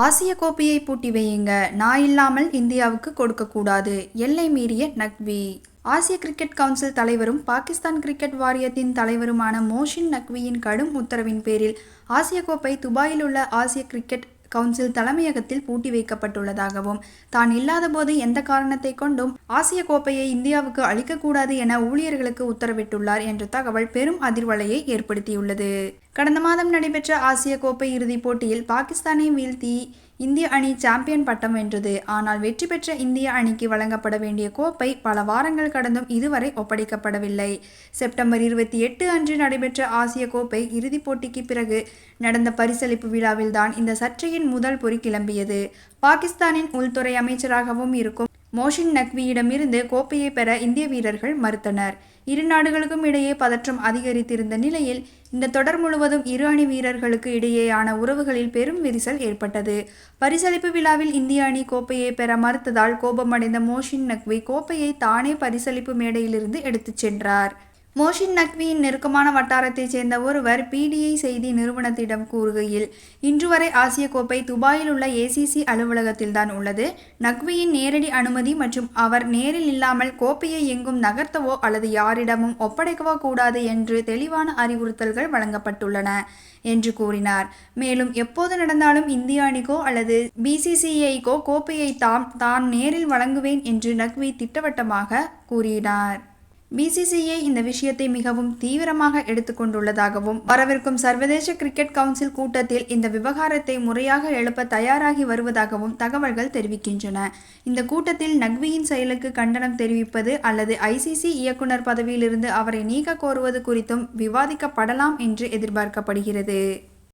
ஆசிய கோப்பையை பூட்டி வையுங்க. நான் இல்லாமல் இந்தியாவுக்கு கொடுக்கக்கூடாது. எல்லை மீறிய நக்வி. ஆசிய கிரிக்கெட் கவுன்சில் தலைவரும் பாகிஸ்தான் கிரிக்கெட் வாரியத்தின் தலைவருமான மோஷின் நக்வியின் கடும் உத்தரவின் பேரில் ஆசிய கோப்பை துபாயில் உள்ள ஆசிய கிரிக்கெட் கவுன்சில் தலைமையகத்தில் பூட்டி வைக்கப்பட்டுள்ளதாகவும் தான் இல்லாதபோது எந்த காரணத்தை கொண்டும் ஆசிய கோப்பையை இந்தியாவுக்கு அளிக்கக்கூடாது என ஊழியர்களுக்கு உத்தரவிட்டுள்ளார் என்ற தகவல் பெரும் அதிர்வலையை ஏற்படுத்தியுள்ளது. கடந்த மாதம் நடைபெற்ற ஆசிய கோப்பை இறுதிப் போட்டியில் பாகிஸ்தானை வீழ்த்தி இந்திய அணி சாம்பியன் பட்டம் வென்றது. ஆனால் வெற்றி பெற்ற இந்திய அணிக்கு வழங்கப்பட வேண்டிய கோப்பை பல வாரங்கள் கடந்தும் இதுவரை ஒப்படைக்கப்படவில்லை. செப்டம்பர் இருபத்தி எட்டு அன்று நடைபெற்ற ஆசிய கோப்பை இறுதிப் போட்டிக்கு பிறகு நடந்த பரிசளிப்பு விழாவில்தான் இந்த சர்ச்சையின் முதல் பொறி கிளம்பியது. பாகிஸ்தானின் உள்துறை அமைச்சராகவும் இருக்கும் மோஷின் நக்வியிடமிருந்து கோப்பையை பெற இந்திய வீரர்கள் மறுத்தனர். இரு நாடுகளுக்கும் இடையே பதற்றம் அதிகரித்திருந்த நிலையில் இந்த தொடர் முழுவதும் இரு அணி வீரர்களுக்கு இடையேயான உறவுகளில் பெரும் விரிசல் ஏற்பட்டது. பரிசளிப்பு விழாவில் இந்திய அணி கோப்பையை பெற மறுத்ததால் கோபமடைந்த மோஷின் நக்வி கோப்பையை தானே பரிசளிப்பு மேடையிலிருந்து எடுத்துச் சென்றார். மோஷின் நக்வியின் நெருக்கமான வட்டாரத்தைச் சேர்ந்த ஒருவர் பிடிஐ செய்தி நிறுவனத்திடம் கூறுகையில் இன்று வரை ஆசிய கோப்பை துபாயில் உள்ள ஏசிசி அலுவலகத்தில்தான் உள்ளது. நக்வியின் நேரடி அனுமதி மற்றும் அவர் நேரில் இல்லாமல் கோப்பையை எங்கும் நகர்த்தவோ அல்லது யாரிடமும் ஒப்படைக்கவோ கூடாது என்று தெளிவான அறிவுறுத்தல்கள் வழங்கப்பட்டுள்ளன என்று கூறினார். மேலும் எப்போது நடந்தாலும் இந்திய அணிக்கோ அல்லது பிசிசிஐக்கோ கோப்பையை தாம் தான் நேரில் வழங்குவேன் என்று நக்வி திட்டவட்டமாக கூறினார். பிசிசிஐ இந்த விஷயத்தை மிகவும் தீவிரமாக எடுத்துக்கொண்டுள்ளதாகவும் வரவிருக்கும் சர்வதேச கிரிக்கெட் கவுன்சில் கூட்டத்தில் இந்த விவகாரத்தை முறையாக எழுப்ப தயாராகி வருவதாகவும் தகவல்கள் தெரிவிக்கின்றன. இந்த கூட்டத்தில் நக்வியின் செயலுக்கு கண்டனம் தெரிவிப்பது அல்லது ஐசிசி இயக்குனர் பதவியிலிருந்து அவரை நீக்க கோருவது குறித்தும் விவாதிக்கப்படலாம் என்று எதிர்பார்க்கப்படுகிறது.